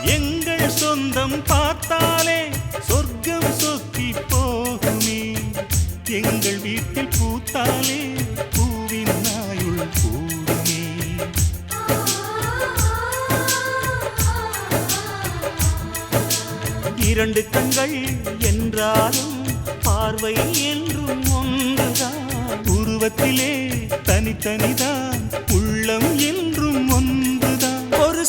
எங்கள் சொந்தம் பார்த்தாலே சொர்க்கம் சொத்தி போகுமே. எங்கள் வீட்டில் பூத்தாலே பூவின் நாயுள் கூடுமே இரண்டு கண்கள் என்றாலும் பார்வை என்றும் ஒன்றுதான். உருவத்திலே தனித்தனிதான்.